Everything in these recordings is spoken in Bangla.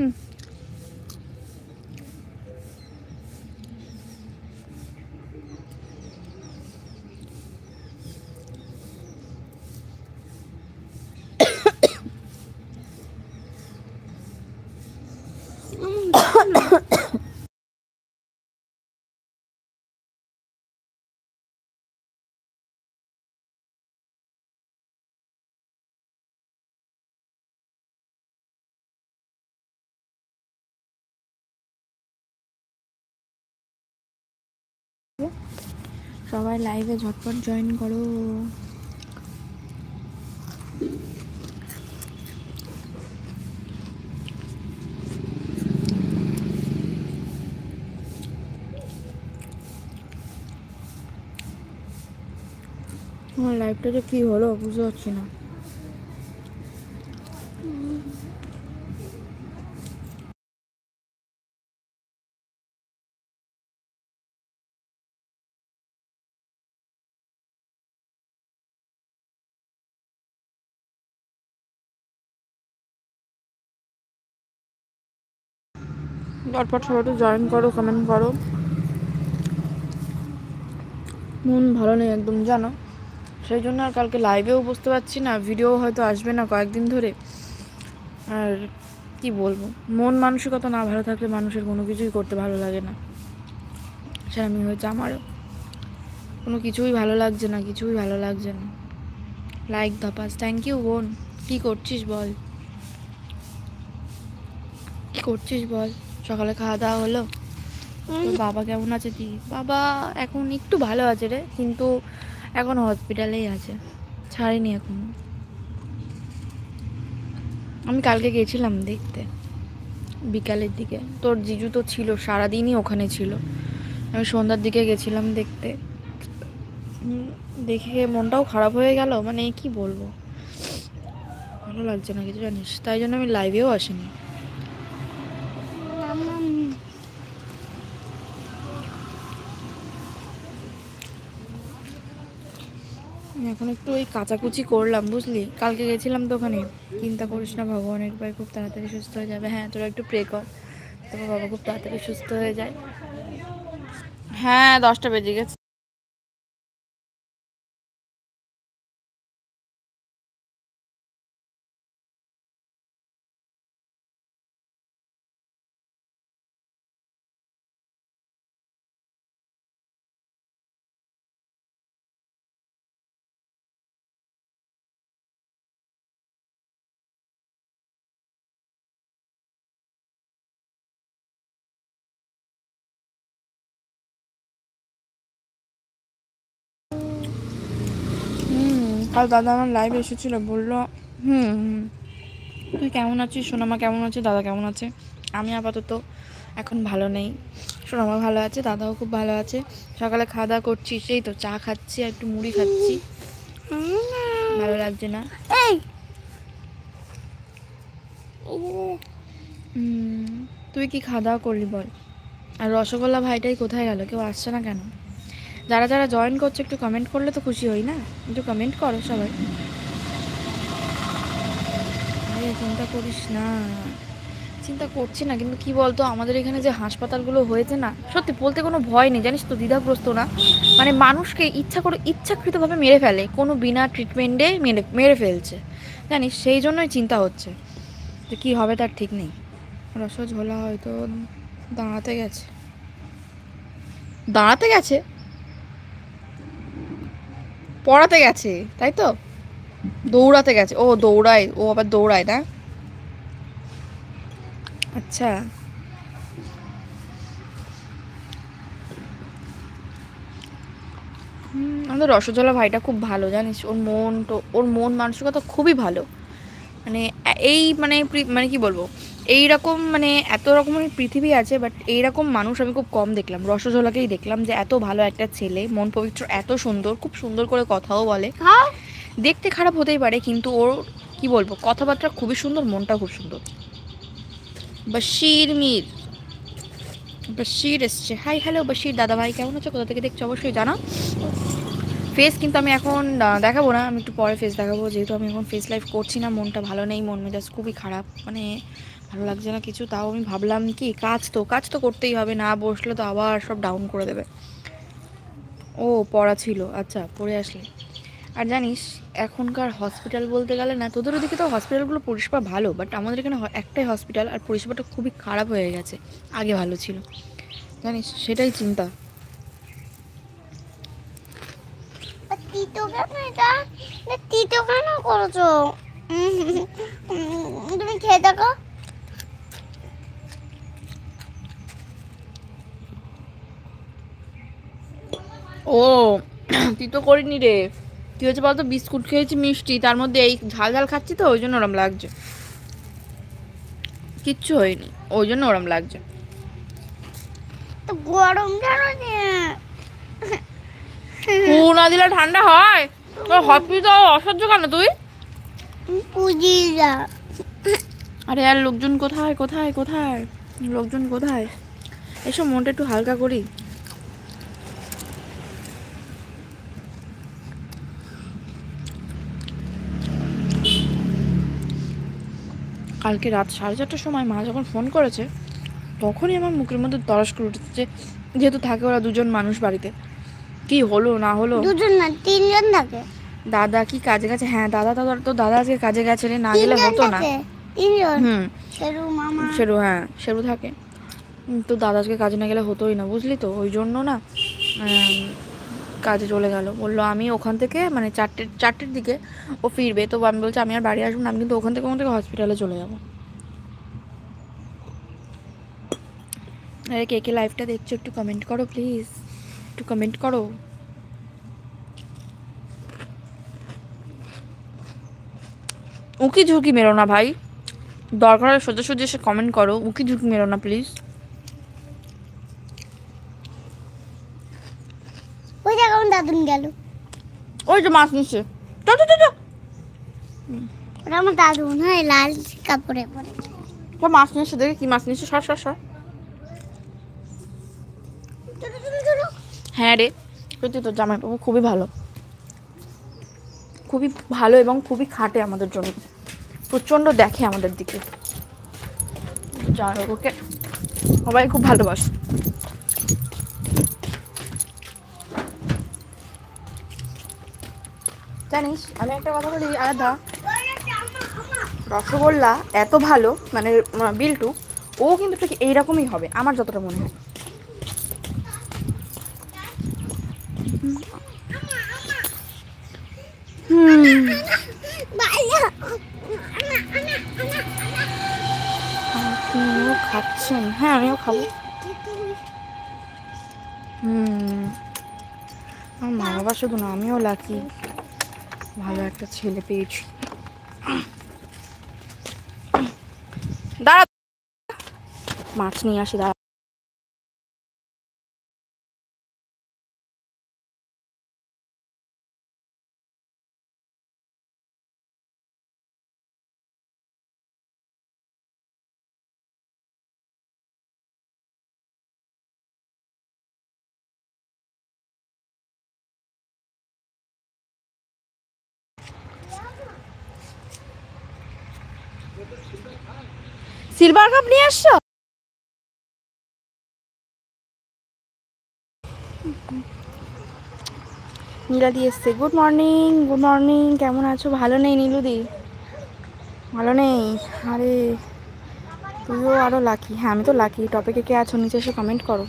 হুম সবাই লাইভে ঝটপট জয়েন করো। লাইভটা যে কী হলো বুঝতে পারছি না। ঝটপট সবাই জয়েন করো কমেন্ট করো। মন ভালো নেই একদম, জানো? সেই জন্য আর কালকে লাইভেও বুঝতে পারছি না ভিডিও হয়তো আসবে না কয়েকদিন ধরে। আর কি বলব? মন মানসিকতা না ভালো থাকলে মানুষের কোনো কিছুই করতে ভালো লাগে না। সেরকমই হয়েছে আমারও। কোনো কিছুই ভালো লাগছে না, কিছুই ভালো লাগছে না। লাইক ধাপাস থ্যাংক ইউ বোন। কী করছিস বল? কী করছিস বল? সকালে খাওয়া দাওয়া হলো। তোর বাবা কেমন আছে কি বাবা এখন একটু ভালো আছে রে কিন্তু এখন হসপিটালেই আছে ছাড়েনি এখন। আমি কালকে গেছিলাম দেখতে বিকালের দিকে। তোর জিজু তো ছিল সারাদিনই ওখানে ছিল। আমি সন্ধ্যার দিকে গেছিলাম দেখতে। দেখে মনটাও খারাপ হয়ে গেল মানে কি বলব? ভালো লাগছে না কিছু জানিস তাই জন্য আমি লাইভেও আসিনি। এখন একটু ওই কাচাকুচি করলাম, বুঝলি? কালকে গেছিলাম তো ওখানে চিন্তা করিস না ভগবানের ভাই খুব তাড়াতাড়ি সুস্থ হয়ে যাবে। হ্যাঁ তোরা একটু প্রে কর। তোমার বাবা খুব তাড়াতাড়ি সুস্থ হয়ে যায়। হ্যাঁ দশটা বেজে গেছে। কাল দাদা আমার লাইভ এসেছিল বলল হুম হুম। তুই কেমন আছিস? সোনামা কেমন আছে? দাদা কেমন আছে? আমি আপাতত এখন ভালো নেই। সোনামা ভালো আছে দাদাও খুব ভালো আছে। সকালে খাওয়া দাওয়া করছি সেই তো চা খাচ্ছি আর একটু মুড়ি খাচ্ছি। ভালো লাগছে না? তুই কি খাওয়া দাওয়া করলি বল? আর রসগোল্লা ভাইটাই কোথায় গেল? কেউ আসছে না কেন? যারা যারা জয়েন করছে, একটু কমেন্ট করলে তো খুশি হই না? একটু কমেন্ট করো সবাই। চিন্তা করিস না। চিন্তা করছি না, কিন্তু কি বলতো, আমাদের এখানে যে হাসপাতালগুলো হয়েছে না, সত্যি বলতে কোনো ভয় নেই, জানিস তো, দ্বিধাগ্রস্ত না। মানে মানুষকে ইচ্ছা করে ইচ্ছাকৃতভাবে মেরে ফেলে, কোনো বিনা ট্রিটমেন্টে মেরে মেরে ফেলছে। জানিস, সেই জন্যই চিন্তা হচ্ছে। যে কী হবে তার ঠিক নেই। রসঝোলা হয়তো দাঁড়াতে গেছে। দাঁড়াতে গেছে? পড়াতে গেছে, তাই তো? দৌড়াতে গেছে। ও দৌড়ায়, ও আবার দৌড়ায় না? আচ্ছা। আমাদের রসগোল্লা ভাইটা খুব ভালো, জানিস? ওর মন তো, ওর মন মানসিকতা খুবই ভালো। মানে এই মানে মানে কি বলব? এই রকম মানে এত রকমের পৃথিবী আছে বাট এই রকম মানুষ আমি খুব কম দেখলাম। রসঝোলাকেই দেখলাম যে এত ভালো একটা ছেলে মন পবিত্র এত সুন্দর খুব সুন্দর করে কথাও বলে। দেখতে খারাপ হতেই পারে কিন্তু ওর কি বলব কথাবার্তা খুবই সুন্দর মনটা খুব সুন্দর। বশির মির। বশির এসছে। হাই হ্যালো বশির দাদা ভাই কেমন আছো? কোথা থেকে দেখছ? অবশ্যই জানা ফেস কিন্তু আমি এখন দেখাবো না আমি একটু পরে ফেস দেখাবো যেহেতু আমি এখন ফেস লাইভ করছি না মনটা ভালো নেই মন মেজাজ খুবই খারাপ মানে ভালো লাগছে না কিছু, তাও আমি ভাবলাম কি, কাজ তো কাজ তো করতেই হবে, না বসলে তো আবার সব ডাউন করে দেবে। ও, পড়া ছিল আচ্ছা পড়ে আসলে। আর জানিস, এখনকার হসপিটাল বলতে গেলে না, তোদের ওদিকে তো হসপিটালগুলো পরিষেবা ভালো বাট আমাদের এখানে একটাই হসপিটাল আর পরিষেবাটা খুবই খারাপ হয়ে গেছে, আগে ভালো ছিল। জানিস, সেটাই চিন্তা। তুমি খেয়ে দেখো। ও তুই তো করিনি রে। তুই হচ্ছে বলতো? বিস্কুট খেয়েছি মিষ্টি তার মধ্যে এই ঝাল ঝাল খাচ্ছি তো ওই জন্য ওরম লাগছে। কিচ্ছু হয়নি ওই জন্য ওরম লাগছে। তো গরম না দিলে ঠান্ডা হয়। তোর হসপিটাল অসহ্য কেন তুই? আরে আর লোকজন কোথায় কোথায় কোথায়? লোকজন কোথায়? এসব মনটা একটু হালকা করি। কালকে রাত সাড়ে চারটার সময় মা যখন ফোন করেছে তখনই আমার মুখের মধ্যে তরস করে উঠেছে যেহেতু থাকে ওরা দুজন মানুষ বাড়িতে। কি হলো না হলো? দুজন না তিনজন থাকে। দাদা কি কাজে গেছে? হ্যাঁ দাদা তো তো দাদা আজকে কাজে গেছে রে না গেলে হতো না। তিনজন। হুম। শেরু মামা। সেরু হ্যাঁ সেরু থাকে। তো দাদা আজকে কাজে না গেলে হতোই না বুঝলি তো? ওই জন্য না কাজে চলে গেল। বলল, আমি ওখান থেকে মানে চারটে চারটের দিকে ও ফিরবে। তো আমি বলছি, আমি আর বাড়ি আসব না, আমি কিন্তু ওখান থেকে ওখান থেকে হসপিটালে চলে যাব। আরে, কে কে লাইভটা দেখছ একটু কমেন্ট করো প্লিজ একটু কমেন্ট করো। উকি ঝুঁকি মেরো না ভাই। দরকার হলে সোজা সোজা এসে কমেন্ট করো। উকি ঝুঁকি মেরো না প্লিজ ওই জায়গা আমার দাদুন গেল ওই যে মাছ নিচ্ছে। চল চল চল, ওটা আমার দাদুন লাল কাপড়ে পরে। ও মাছ নিচ্ছে দেখে কি মাছ নিচ্ছে সর সর সর। হ্যাঁ রে সত্যি তো জামাইবাবু খুবই ভালো। খুবই ভালো এবং খুবই খাটে আমাদের জন্য প্রচণ্ড দেখে আমাদের দিকে। জামাইবাবুকে সবাই খুব ভালোবাসে। জানিস আমি একটা কথা বলি আলাদা রসগোল্লা এত ভালো মানে বিল্টু ও কিন্তু ঠিক এইরকমই হবে আমার যতটা মনে হয় আপনিও খাচ্ছেন হ্যাঁ আমিও খাব হুম আমার মা বাবা শুধু না আমিও লাকি ভালো একটা ছেলে পেয়েছি। দাঁড়া। মাছ নিয়ে আসি দাঁড়া। সিলভার কাপ নিয়ে আসছো? নীলাদি এসছে। Good morning good morning. কেমন আছো? ভালো নেই নীলুদি ভালো নেই? আরে তুইও আরও লাকি হ্যাঁ আমি তো লাকি টপিকে কে আছো, নিচে এসে কমেন্ট করো।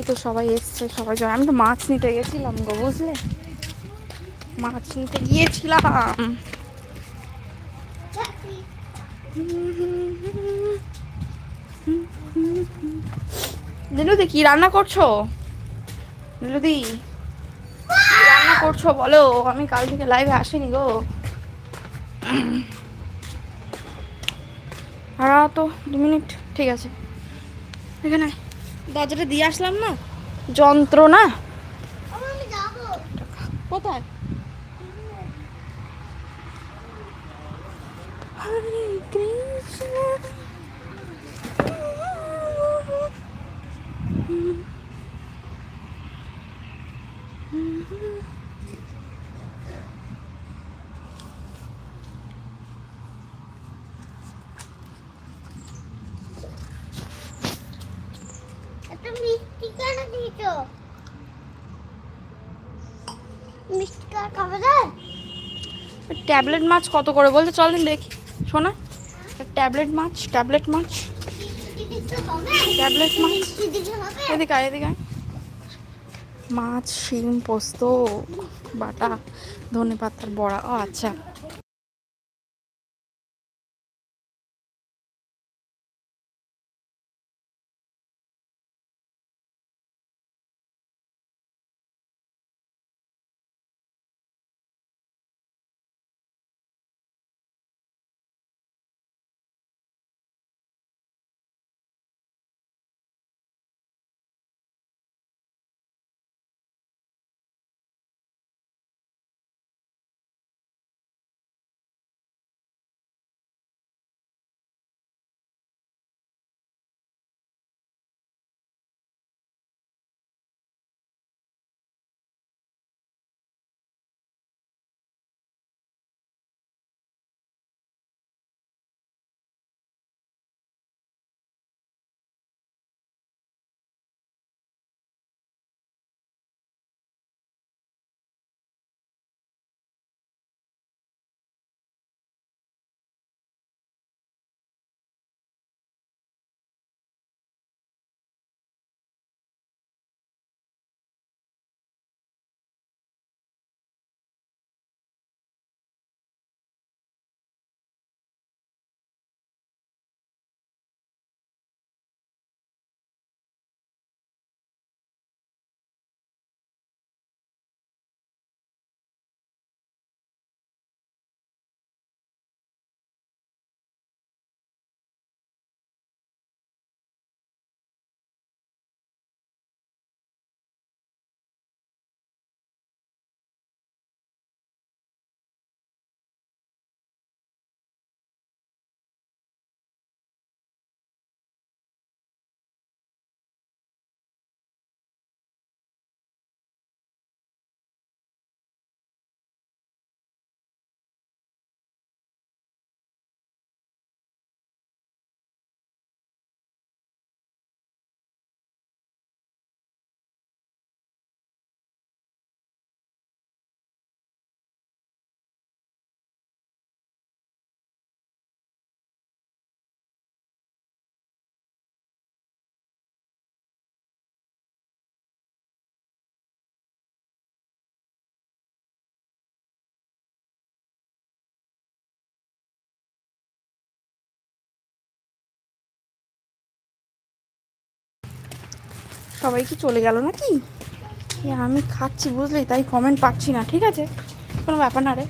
এই তো সবাই এসছে, সবাই জয় আমি তো মাছ নিতে গেছিলাম গো, বুঝলে? মাছ নিতে গিয়েছিলাম। নীলুদি, কি রান্না করছ? নীলুদি, কি রান্না করছ বলো? আমি কাল থেকে লাইভে আসিনি গো। আর তো দু মিনিট, ঠিক আছে। এখানে। দরজাটা দিয়ে আসলাম না। যন্ত্রণা? কোথায়? হরে কৃষ্ণ এত মিষ্টি কেন দিয়েছ? মিষ্টি কার খাবে ট্যাবলেট মাছ কত করে বলতে চল দিন দেখি। শোনা ট্যাবলেট মাছ ট্যাবলেট মাছ। ট্যাবলেট মাছ। এদিকে আয় এদিকে মাছ শিম পোস্ত বাটা ধনে পাতার বড়া। ও আচ্ছা। সবাই কি চলে গেল নাকি? আমি খাচ্ছি, বুঝলি? তাই কমেন্ট পাচ্ছি না, ঠিক আছে? কোনো ব্যাপার না রে।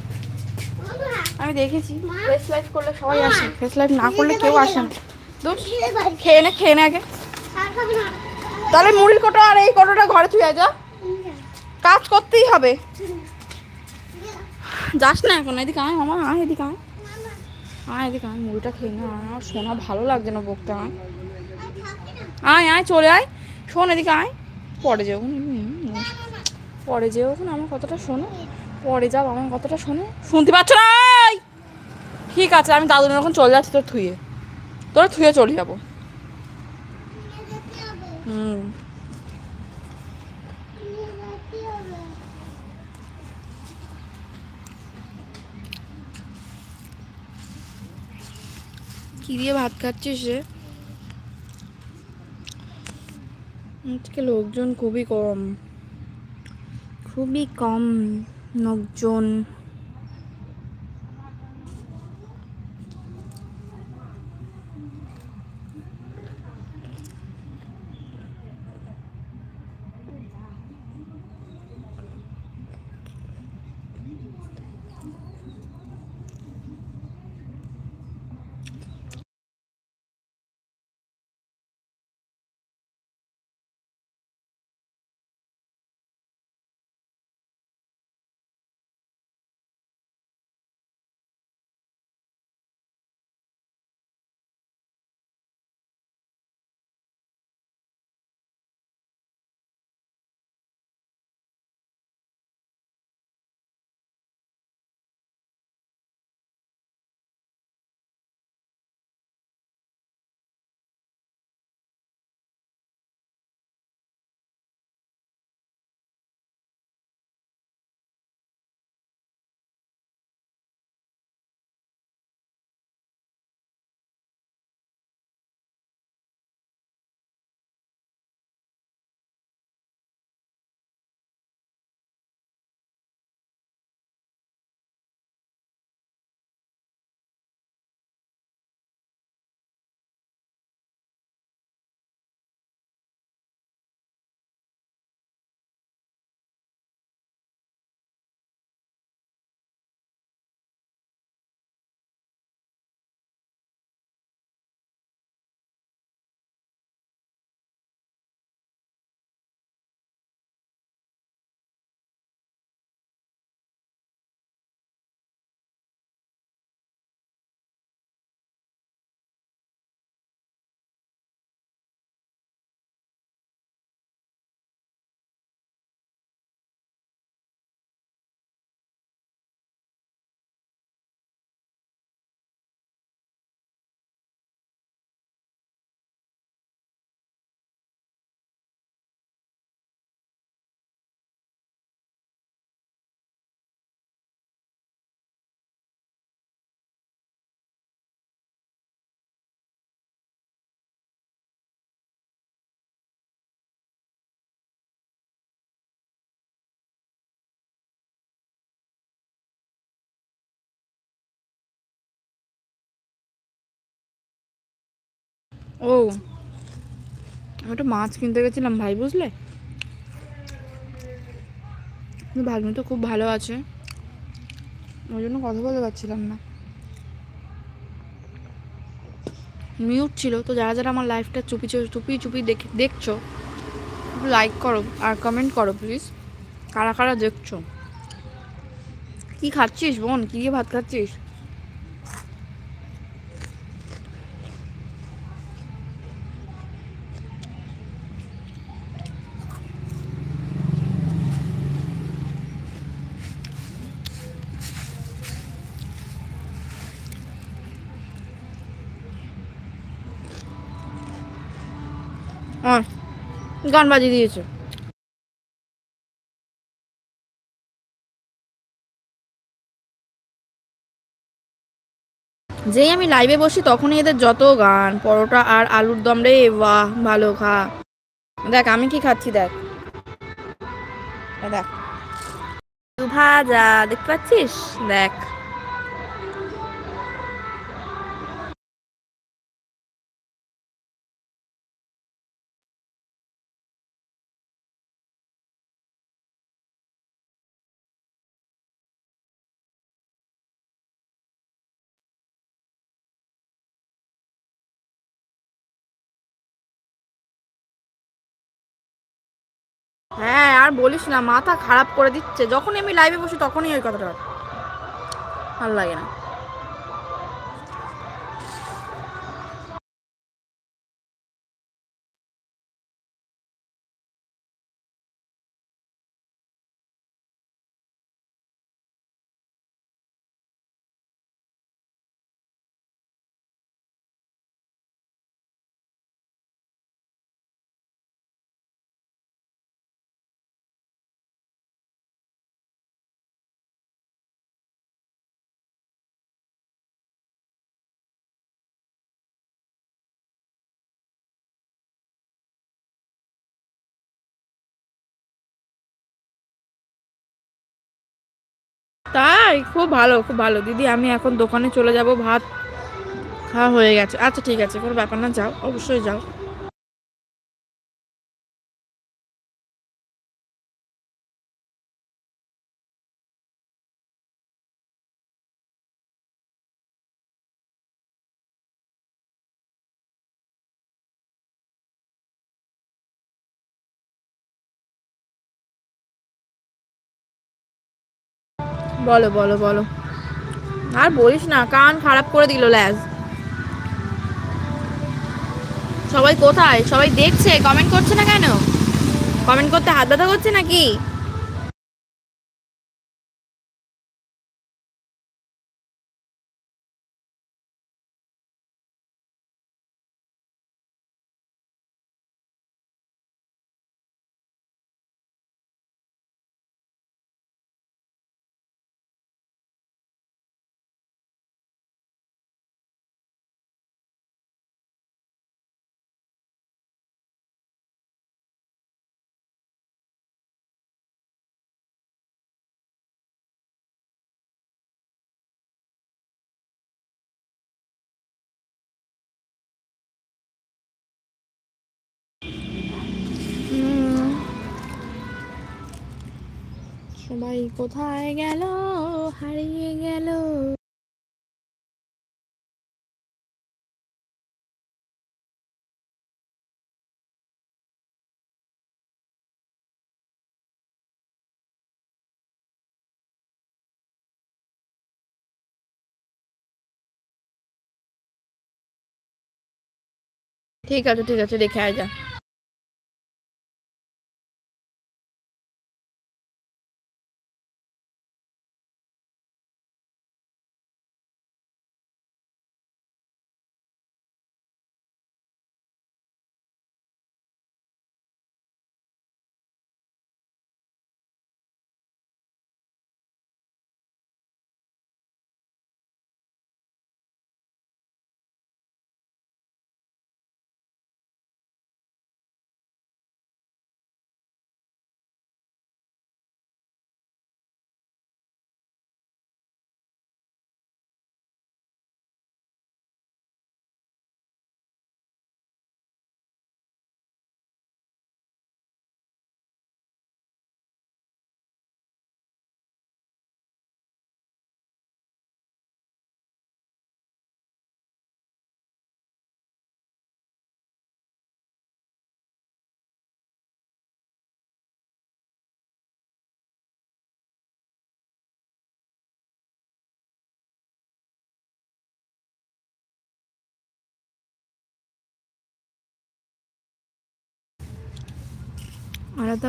আমি দেখেছি ফেস লাইভ করলে সবাই আসে। ফেস লাইভ না করলে কেউ আসে না। দোষ খেয়ে নে খেয়ে নে আগে। তাহলে মুড়ির কোটো আর এই কোটোটা ঘরে থুয়ে যা। কাজ করতেই হবে। যাস না এখন, এদিকে আয়, মামা, আয়, এদিকে আয়। আয়, এদিকে আয়, মুড়িটা খেয়ে না আমার শোনা ভালো লাগছে না বকতে, আয়। আয় আয়, চলে আয়। শোন এদিকে আয়। পরে যেও পরে যেও এখন, আমার কথাটা শোনো। পরে যাও, আমার কথাটা শোনো। শুনতে পাচ্ছ না? ঠিক আছে, আমি দাদুর এখন চলে যাচ্ছি তোর থুয়ে। তোর থুয়ে চলে যাব। হুম। কি দিয়ে ভাত খাচ্ছিস রে? আজকে লোকজন খুবই কম। খুবই কম লোকজন। ও, আমি একটা মাছ কিনতে গেছিলাম, ভাই বুঝলে? ভাগ্নি তো খুব ভালো আছে। ওই জন্য কথা বলতে পারছিলাম না। মিউট ছিল, তো যারা যারা আমার লাইফটা চুপি চুপি চুপি চুপি দেখে, দেখছ লাইক করো আর কমেন্ট করো প্লিজ কারা কারা দেখছ? কি খাচ্ছিস বোন? কি ভাত খাচ্ছিস? গান বাজিয়ে দিয়েছে। যেই আমি লাইভে বসি, তখনই এদের যত গান, পরোটা আর আলুর দম রে, বাহ, ভালো খা। দেখ, আমি কি খাচ্ছি, দেখ। দেখ। ভাজা দেখতে পাচ্ছিস? দেখ। আর বলিস না, মাথা খারাপ করে দিচ্ছে। যখনই আমি লাইভে বসি, তখনই ওই কথাটা। ভালো লাগে না। তাই? খুব ভালো খুব ভালো। দিদি, আমি এখন দোকানে চলে যাব, ভাত খাওয়া হয়ে গেছে। আচ্ছা ঠিক আছে, কোনো ব্যাপার না, যাও, অবশ্যই যাও। বলো বলো বলো। আর বলিস না, কান খারাপ করে দিল, ল্যাজ। সবাই কোথায়? সবাই দেখছে? কমেন্ট করছে না কেন? কমেন্ট করতে হাত ব্যথা করছে নাকি? সবাই কোথায় গেল? হারিয়ে গেল। ঠিক আছে ঠিক আছে দেখে আয় যা।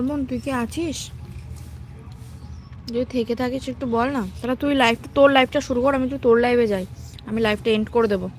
বোন, তুই কি আছিস? যদি থেকে থাকিস একটু বল না। তাহলে তুই লাইফ তোর লাইফটা শুরু কর, আমি তুই তোর লাইভে যাই। আমি লাইফটা এন্ড করে দেবো।